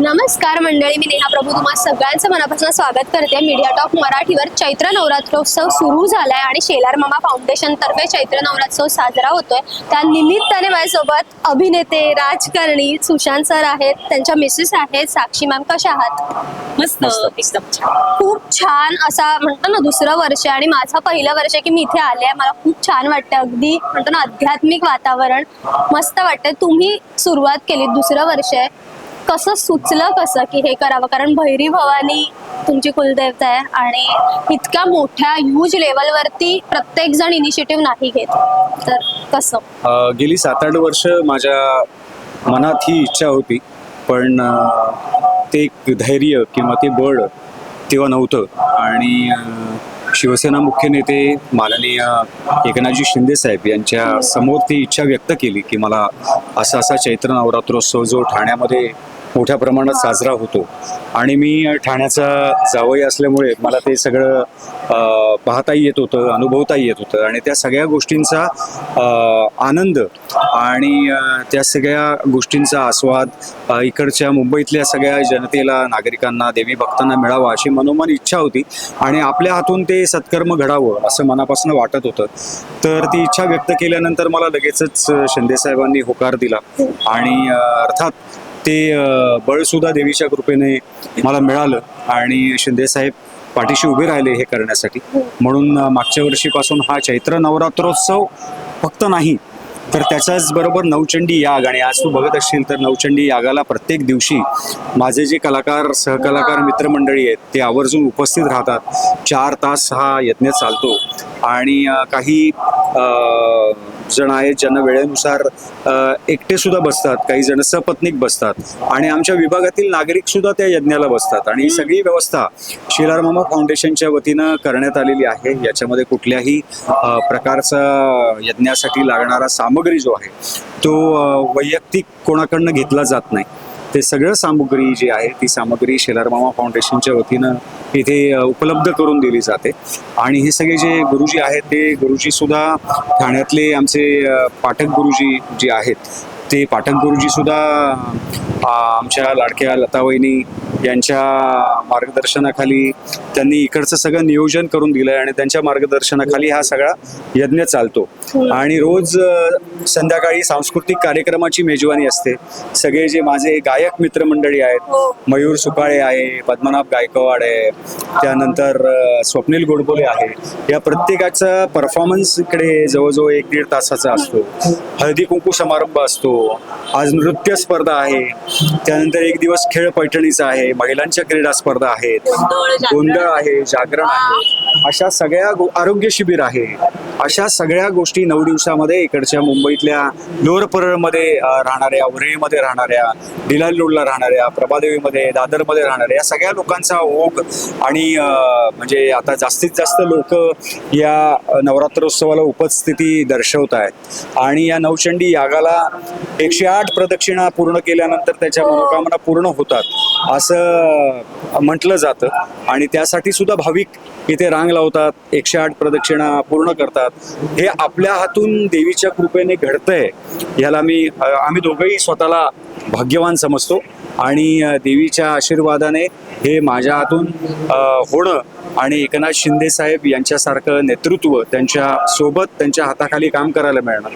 नमस्कार मंडळी मी नेहा प्रभू. तुम्हा सगळ्यांचं मनापासून स्वागत करते. मीडिया टॉक मराठीवर चैत्र नवरात्रोत्सव सुरू झालाय आणि शेलार मामा फाउंडेशन तर्फे चैत्र नवरात्रोत्सव साजरा होतोय. त्या निमित्ताने माझ्यासोबत अभिनेते राजकारणी सुशांत सर आहेत. त्यांच्या मिसेस आहेत. साक्षी मॅम कशा आहात? मस्त एकदम छान. खूप छान असा म्हणतो ना दुसरं वर्ष आणि माझं पहिलं वर्ष आहे की मी इथे आले मला खूप छान वाटतं अगदी म्हणतो ना आध्यात्मिक वातावरण. मस्त वाटतंय. तुम्ही सुरुवात केली. दुसरं वर्ष आहे. कसं सुचलं कसं की हे करावं? कारण भैरी भवानी तुमची कुलदेवता आहे आणि इतक्या मोठ्या ह्यूज लेवलवरती प्रत्येक जण इनिशिएटिव्ह नाही घेत. तर कसं? अ, गेली सात आठ वर्ष माझ्या मनात ही इच्छा होती पण अ, ते एक धैर्य किंवा ते बळ तेव्हा नव्हतं. आणि अ, शिवसेना मुख्य नेते माननीय एकनाथजी शिंदे साहेब यांच्या समोर ती इच्छा व्यक्त केली की मला असा असा चैत्र नवरात्रोत्सव जो ठाण्यामध्ये मोठ्या प्रमाणात साजरा होतो. आणि मी ठाण्याचा जावई असल्यामुळे मला ते सगळं पाहताही येत होतं अनुभवताही येत होतं. आणि त्या सगळ्या गोष्टींचा आनंद आणि त्या सगळ्या गोष्टींचा आस्वाद इकडच्या मुंबईतल्या सगळ्या जनतेला नागरिकांना देवी भक्तांना मिळावा अशी मनोमन इच्छा होती. आणि आपल्या हातून ते सत्कर्म घडावं असं मनापासून वाटत होतं. तर ती इच्छा व्यक्त केल्यानंतर मला लगेचच शिंदे साहेबांनी होकार दिला. आणि अर्थात ते बळसुद्धा देवीच्या कृपेने मला मिळालं आणि शिंदेसाहेब पाठीशी उभे राहिले हे करण्यासाठी. म्हणून मागच्या वर्षीपासून हा चैत्र नवरात्रोत्सव फक्त नाही तर त्याच्याच बरोबर नवचंडी याग आणि आज तू बघत असशील तर नवचंडी यागाला प्रत्येक दिवशी माझे जे कलाकार सहकलाकार मित्रमंडळी आहेत ते आवर्जून उपस्थित राहतात. चार तास हा यज्ञ चालतो. आणि काही जण आहेत ज्यांना वेळेनुसार एकटे सुद्धा बसतात काही जण सपत्नीक बसतात. आणि आमच्या विभागातील नागरिक सुद्धा त्या यज्ञाला बसतात. आणि ही सगळी व्यवस्था शेलार मामा फाउंडेशनच्या वतीनं करण्यात आलेली आहे. याच्यामध्ये कुठल्याही प्रकारचा यज्ञासाठी लागणारा सामग्री जो आहे तो वैयक्तिक कोणाकडनं घेतला जात नाही. ते सगळं सामुग्री जी आहे ती सामग्री शेलार मामा फाउंडेशनच्या वतीनं इथे उपलब्ध करून दिली जाते. आणि हे सगळे जे गुरुजी आहेत ते गुरुजी सुद्धा ठाण्यातले आमचे पाठक गुरुजी जे आहेत ते पाठक गुरुजी सुद्धा आमच्या लाडक्या लतावहिनी यांच्या मार्गदर्शनाखाली त्यांनी इकडचं सगळं नियोजन करून दिलंय आणि त्यांच्या मार्गदर्शनाखाली हा सगळा यज्ञ चालतो. आणि रोज संध्याकाळी सांस्कृतिक कार्यक्रमाची मेजवानी असते. सगळे जे माझे गायक मित्रमंडळी आहेत मयूर सुकाळे आहे पद्मनाभ गायकवाड आहे त्यानंतर स्वप्नील गोडबोले आहे. या प्रत्येकाचा परफॉर्मन्स इकडे जवळजवळ एक दीड तासाचा असतो. हळदी कुंकू समारंभ असतो. आज नृत्य स्पर्धा आहे. त्यानंतर एक दिवस खेळ पैठणीचा आहे. महिलांच्या क्रीडा स्पर्धा आहेत. गोंधळ, आहे जागरण आहे. अशा सगळ्या गो- आरोग्य शिबिर आहे. अशा सगळ्या गोष्टी नऊ दिवसामध्ये इकडच्या मुंबईतल्या लोअर परळमध्ये राहणाऱ्या उरळीमध्ये राहणाऱ्या डिलाल रोडला राहणाऱ्या प्रभादेवीमध्ये दादरमध्ये राहणाऱ्या या सगळ्या लोकांचा ओघ आणि म्हणजे आता जास्तीत जास्त लोक या नवरात्रोत्सवाला उपस्थिती दर्शवत आहेत. आणि या नवचंडी यागाला एकशे आठ प्रदक्षिणा पूर्ण केल्यानंतर त्याच्या मनोकामना पूर्ण होतात असं म्हटलं जातं. आणि त्यासाठी सुद्धा भाविक इथे रांग लावतात एकशे आठ प्रदक्षिणा पूर्ण करतात. हे आपल्या हातून देवीच्या कृपेने घडतंय ह्याला मी आम्ही दोघंही स्वतःला भाग्यवान समजतो आणि देवीच्या आशीर्वादाने हे माझ्या हातून होणं आणि एकनाथ शिंदे साहेब यांच्यासारखं नेतृत्व त्यांच्यासोबत त्यांच्या हाताखाली काम करायला मिळणं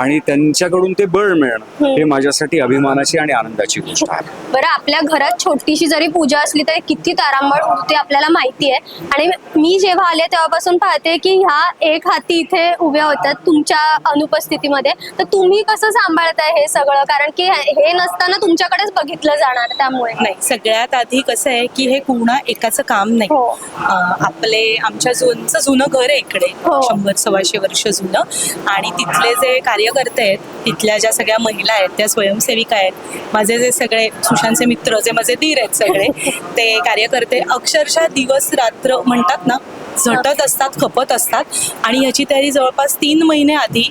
आणि त्यांच्याकडून ते बळ मिळणं हे माझ्यासाठी अभिमानाची आणि आनंदाची गोष्ट आहे. बरं आपल्या घरात छोटीशी जरी पूजा असली तरी किती तारांबळ होते आपल्याला माहिती आहे. आणि मी जेव्हा आले तेव्हापासून पाहते की ह्या एक हाती इथे उभ्या होत्यात तुमच्या अनुपस्थितीमध्ये. तर तुम्ही कसं सांभाळताय हे सगळं? कारण की हे हे नसताना तुमच्याकडेच बघितलं जाणार त्यामुळे. नाही सगळ्यात आधी कसं आहे की हे पूर्ण एकाचं काम नाही. हो. अं, आपले आमच्या जुनचं जुनं घर आहे इकडे. हो. शंभर सव्वाशे वर्ष जुनं. आणि तिथले जे कार्यकर्ते आहेत तिथल्या ज्या सगळ्या महिला आहेत त्या स्वयंसेविका आहेत माझे जे सगळे सुशांतचे मित्र जे माझे धीर आहेत सगळे ते कार्यकर्ते अक्षरशः दिवस रात्र म्हणतात ना झटत असतात खपत असतात. आणि ह्याची तयारी जवळपास तीन महिने आधी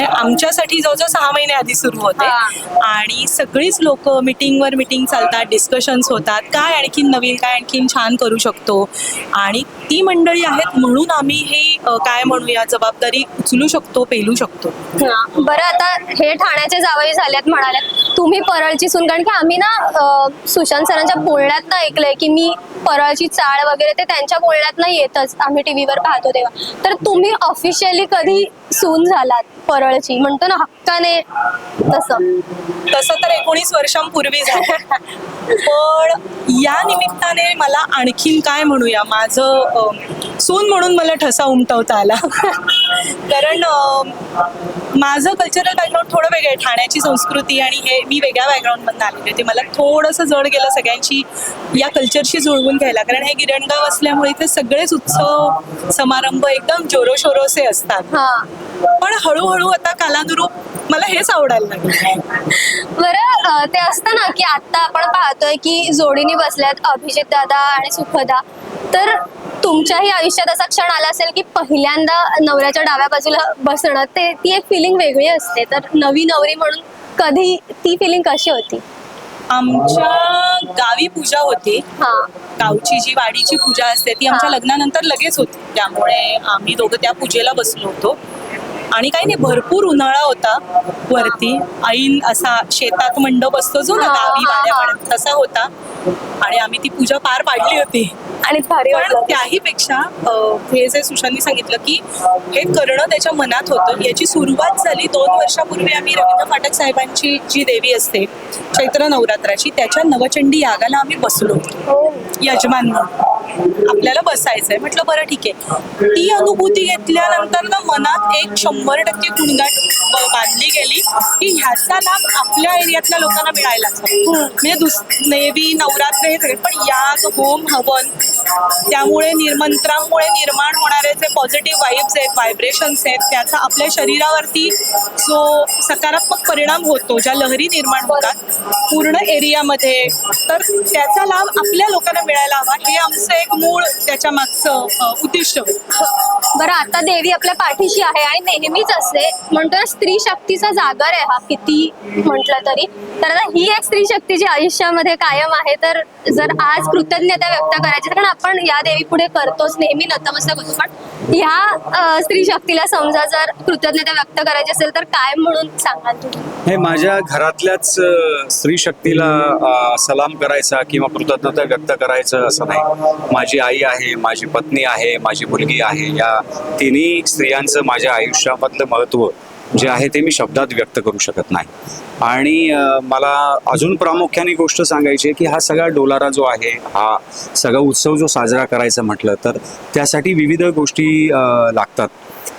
आमच्यासाठी जवळजवळ सहा महिने आधी सुरू होते. आणि सगळीच लोक मिटिंगवर मिटिंग चालतात डिस्कशन्स होतात. काय आणखीन नवीन काय आणखीन छान करू शकतो? आणि ती मंडळी आहेत म्हणून आम्ही हे काय म्हणूया जबाबदारी उचलू शकतो पेलू शकतो. बरं आता हे ठाण्याचे जावई झाल्यात म्हणाल्यात तुम्ही परळची सून कारण की आम्ही ना सुशांत सरांच्या बोलण्यात ना ऐकलंय की मी परळची चाळ वगैरे ते त्यांच्या बोलण्यात ना येतच आम्ही टीव्हीवर पाहतो तेव्हा. तर तुम्ही ऑफिशियली कधी सून झालात परळची म्हणतो ना हक्काने तसं. तसं तर एकोणीस वर्षांपूर्वी झालं. पण या निमित्ताने मला आणखीन काय म्हणूया? माझं सून म्हणून मला ठसा उमटवता आला. कारण माझं कल्चरल बॅकग्राऊंड थोडं वेगळं आहे. ठाण्याची संस्कृती आणि हे मी वेगळ्या बॅकग्राऊंडमधून आलेली होती. मला थोडंसं जड गेलं सगळ्यांची या कल्चरशी जुळवून घ्यायला. कारण हे गिरणगाव असल्यामुळे इथे सगळेच उत्सव समारंभ एकदम जोरोशोरोसे असतात. पण हळूहळू आता कालानुरूप मला हेच आवडायला लागलं. बरं ते असतं ना की आता आपण पाहतोय की जोडीने बसल्यात अभिजित दादा आणि सुखदा. तर तुमच्याही आयुष्यात असा क्षण आला असेल की पहिल्यांदा नवऱ्याच्या डाव्या बाजूला बसणं ते ती एक फिलिंग वेगळी असते. तर नवी नवरी म्हणून कधी ती फिलिंग कशी होती? आमच्या गावी पूजा होती. हा. गावची जी वाडीची पूजा असते ती आमच्या. लग्नानंतर लगेच होती. त्यामुळे आम्ही दोघं त्या पूजेला बसलो होतो. आणि काही नाही भरपूर उन्हाळा होता वरती. ऐन असा शेतात मंडप असतो जो ना हा, गावी हा. वाड्यापर्यंत तसा होता. आणि आम्ही ती पूजा पार पाडली होती. आणि भारी पण वाटलं. त्याही पेक्षा हे जे सुशांतनी सांगितलं की हे करणं त्याच्या मनात होतं. याची सुरुवात झाली दोन वर्षापूर्वी आम्ही रवींद्र फाटक साहेबांची जी देवी असते चैत्र नवरात्राची त्याच्या नवचंडी यागाला आम्ही बसलो. हो. यजमान म्हणून. आपल्याला बसायचंय. म्हटलं बरं ठीक आहे. ती अनुभूती घेतल्यानंतर ना मनात एक शंभर टक्के कुणगाट बांधली गेली की ह्याचा लाभ आपल्या एरियातल्या लोकांना मिळायला म्हणजे दुस नवरात्र हे सगळे. पण याग होम हवन त्यामुळे निर्मंत्रामुळे निर्माण होणारे जे पॉझिटिव्ह वाईब्स आहेत व्हायब्रेशन्स आहेत त्याचा आपल्या शरीरावरती जो सकारात्मक परिणाम होतो ज्या लहरी निर्माण होतात पूर्ण एरियामध्ये तर त्याचा लाभ आपल्या लोकांना मिळायला हवा. हे आमचं एक मूळ त्याच्या मागचं उद्दिष्ट बरं आता देवी आपल्या पाठीशी आहे आणि नेहमीच असते. म्हणतो ना स्त्री शक्तीचा जागर आहे हा किती म्हटलं तरी. तर आता ही एक स्त्री शक्ती जी आयुष्यामध्ये कायम आहे तर जर आज कृतज्ञता व्यक्त करायची कारण आपण या देवी पुढे करतोच नेहमी नतमस्तक होतो. पण ह्या स्त्री शक्तीला समजा जर कृतज्ञता व्यक्त करायची असेल तर काय म्हणून सांगाल तुम्ही? हे माझ्या घरातल्याच स्त्री शक्तीला सलाम करायचा किंवा कृतज्ञता व्यक्त करायचं असं नाही. माझी आई आहे माझी पत्नी आहे माझी मुलगी आहे. या तिन्ही स्त्रियांचं माझ्या आयुष्यामधलं महत्त्व जे आहे ते मी शब्दात व्यक्त करू शकत नाही. आणि मला अजून प्रामुख्याने गोष्ट सांगायची आहे की हा सगळा डोलारा जो आहे हा सगळा उत्सव जो साजरा करायचा म्हटलं तर त्यासाठी विविध गोष्टी लागतात.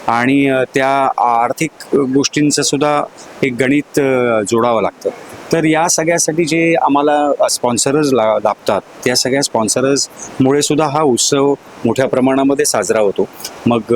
आणि त्या आर्थिक गोष्टींचं सुद्धा एक गणित जोडावं लागतं. तर या सगळ्यासाठी जे आम्हाला स्पॉन्सरर्स ला लाभतात त्या सगळ्या स्पॉन्सरर्समुळे सुद्धा हा उत्सव मोठ्या प्रमाणामध्ये साजरा होतो. मग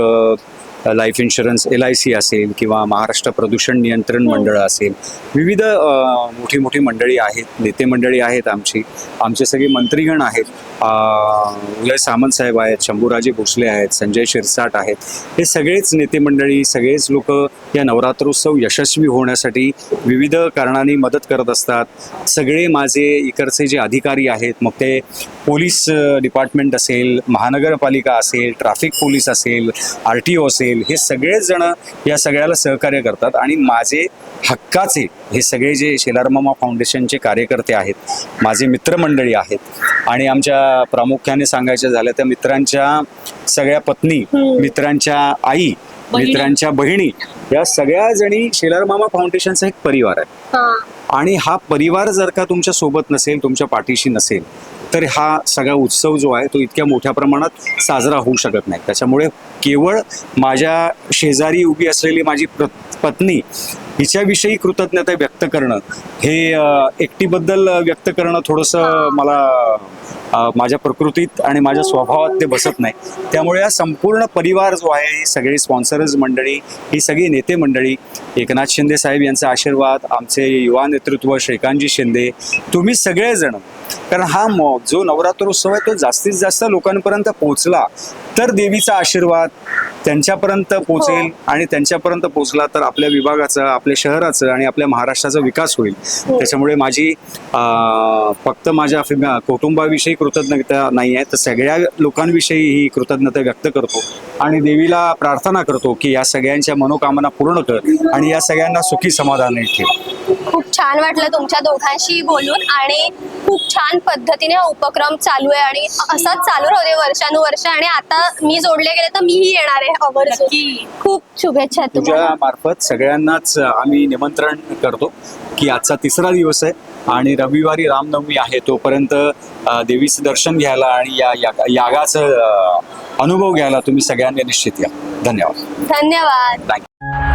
life insurance L I C असेल किंवा महाराष्ट्र प्रदूषण नियंत्रण मंडळ असेल विविध मोठी मोठी मंडळी आहेत नेते मंडळी आहेत आमची. आमचे सगळे मंत्रीगण आहेत. उदय सामंत साहेब आहेत शंभूराजे भोसले आहेत संजय शिरसाट आहेत. हे सगळेच नेते मंडळी सगळेच लोक या नवरात्रोत्सव यशस्वी होण्यासाठी विविध कारणांनी मदत करत असतात. सगळे माझे इकडचे जे अधिकारी आहेत मग ते पोलीस डिपार्टमेंट असेल महानगरपालिका असेल ट्रॅफिक पोलीस असेल आर टी ओ असेल हे सगळेच जण या सगळ्याला सहकार्य करतात. आणि माझे हक्काचे हे सगळे जे शेलारमामा फाउंडेशनचे कार्यकर्ते आहेत माझे मित्रमंडळी आहेत. आणि आमच्या प्रामुख्याने सांगायचं झालं तर मित्रांच्या सगळ्या पत्नी मित्रांच्या आई. मित्रांच्या बहिणी या सगळ्या जणी शेलारमामा फाउंडेशनचा एक परिवार आहे. आणि हा परिवार जर का तुमच्यासोबत नसेल तुमच्या पाठीशी नसेल तर हा सगळा उत्सव जो आहे तो इतक्या मोठ्या प्रमाणात साजरा होऊ शकत नाही. त्याच्यामुळे केवळ माझ्या शेजारी उभी असलेली माझी पत्नी हिच्याविषयी कृतज्ञता व्यक्त करणं हे एकटीबद्दल व्यक्त करणं थोडंसं मला माझ्या प्रकृतीत आणि माझ्या स्वभावात ते बसत नाही. त्यामुळे हा संपूर्ण परिवार जो आहे ही सगळी स्पॉन्सर्स मंडळी ही सगळी नेते मंडळी एकनाथ शिंदे साहेब यांचा आशीर्वाद आमचे युवा नेतृत्व श्रीकांतजी शिंदे तुम्ही सगळेजण. कारण हा मॉब जो नवरात्रोत्सव आहे तो जास्तीत जास्त लोकांपर्यंत पोहोचला तर देवीचा आशीर्वाद त्यांच्यापर्यंत पोहोचेल आणि त्यांच्यापर्यंत पोहोचला तर आपल्या विभागाचं आपल्या शहराचं आणि आपल्या महाराष्ट्राचा विकास होईल. त्याच्यामुळे माझी फक्त माझ्या कुटुंबाविषयी कृतज्ञता नाही आहे तर सगळ्या लोकांविषयी ही कृतज्ञता व्यक्त करतो आणि देवीला प्रार्थना करतो की या सगळ्यांच्या मनोकामना पूर्ण कर आणि या सगळ्यांना सुखी समाधानी ठेव खूप छान वाटलं तुमच्या दोघांशी बोलून आणि खूप छान पद्धतीने हा उपक्रम चालू आहे आणि असाच चालू राहू दे वर्षानुवर्ष. आणि आता मी जोडले गेले तर मीही येणार आहे आवर्जून. खूप शुभेच्छा तुम्हाला. तुझ्या मार्फत सगळ्यांनाच आम्ही निमंत्रण करतो की आजचा तिसरा दिवस आहे आणि रविवारी रामनवमी आहे तोपर्यंत देवीचं दर्शन घ्यायला आणि या यागाचं अनुभव घ्यायला तुम्ही सगळ्यांनी निश्चित या. धन्यवाद. धन्यवाद. थँक्यू